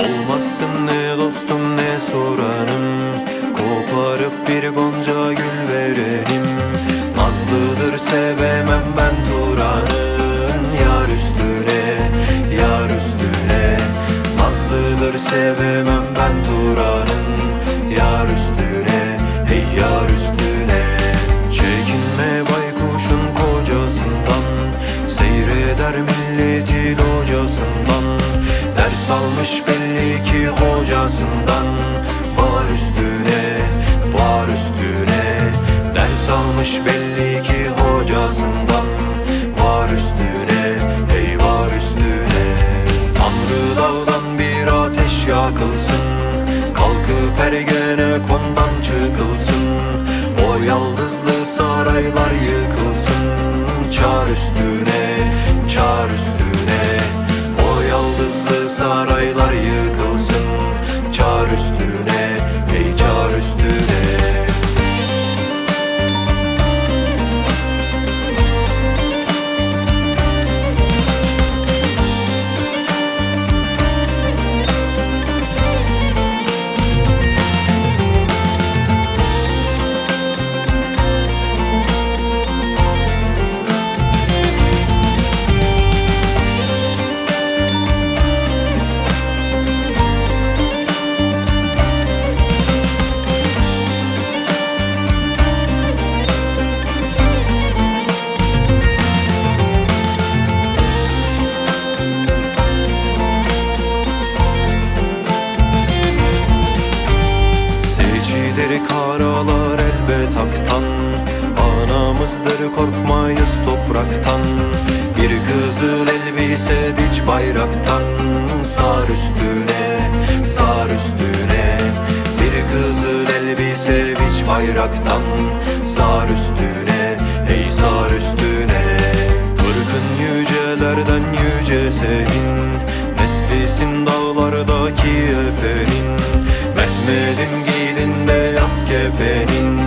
Olmazsın ne dostum ne soranım. Koparıp bir gonca gül verelim. Nazlıdır sevemem ben Turan'ın. Yar üstüne, yar üstüne. Nazlıdır sevemem ben Turan'ın. Yar üstüne, hey yar üstüne. Çekinme baykuşun kocasından. Seyreder milleti locasından Ders almış belli ki hocasından. Var üstüne, var üstüne. Ders almış belli ki hocasından. Var üstüne, hey var üstüne. Tanrı dağdan bir ateş yakılsın. Kalkıp ergene kondan çıkılsın. O yaldızlı saraylar yıkılsın. Çar üstüne, Seçilir karalar elbet aktan. Anamızdır korkmayız topraktan. Bir kızıl elbise biç bayraktan. Sar üstüne, sar üstüne. Bir kızıl elbise biç bayraktan. Sar üstüne, hey sar üstüne. Kırkın yücelerden yüce senin Neslisin dağlardaki efenin Mehmet'im giydin beyaz kefenin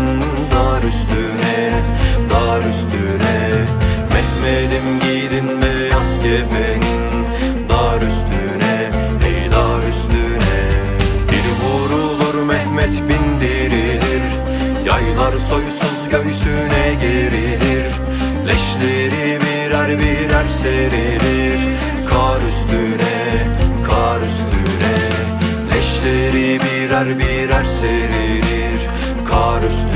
Dar üstüne, dar üstüne. Mehmet'im giydin beyaz kefenin Dar üstüne, ey dar üstüne. Bir vurulur Mehmet bindirilir Yaylar soysuz göğsüne gerilir. Leşleri birer birer serilir Kar üstüne, kar üstüne. Leşleri birer birer serilir Just.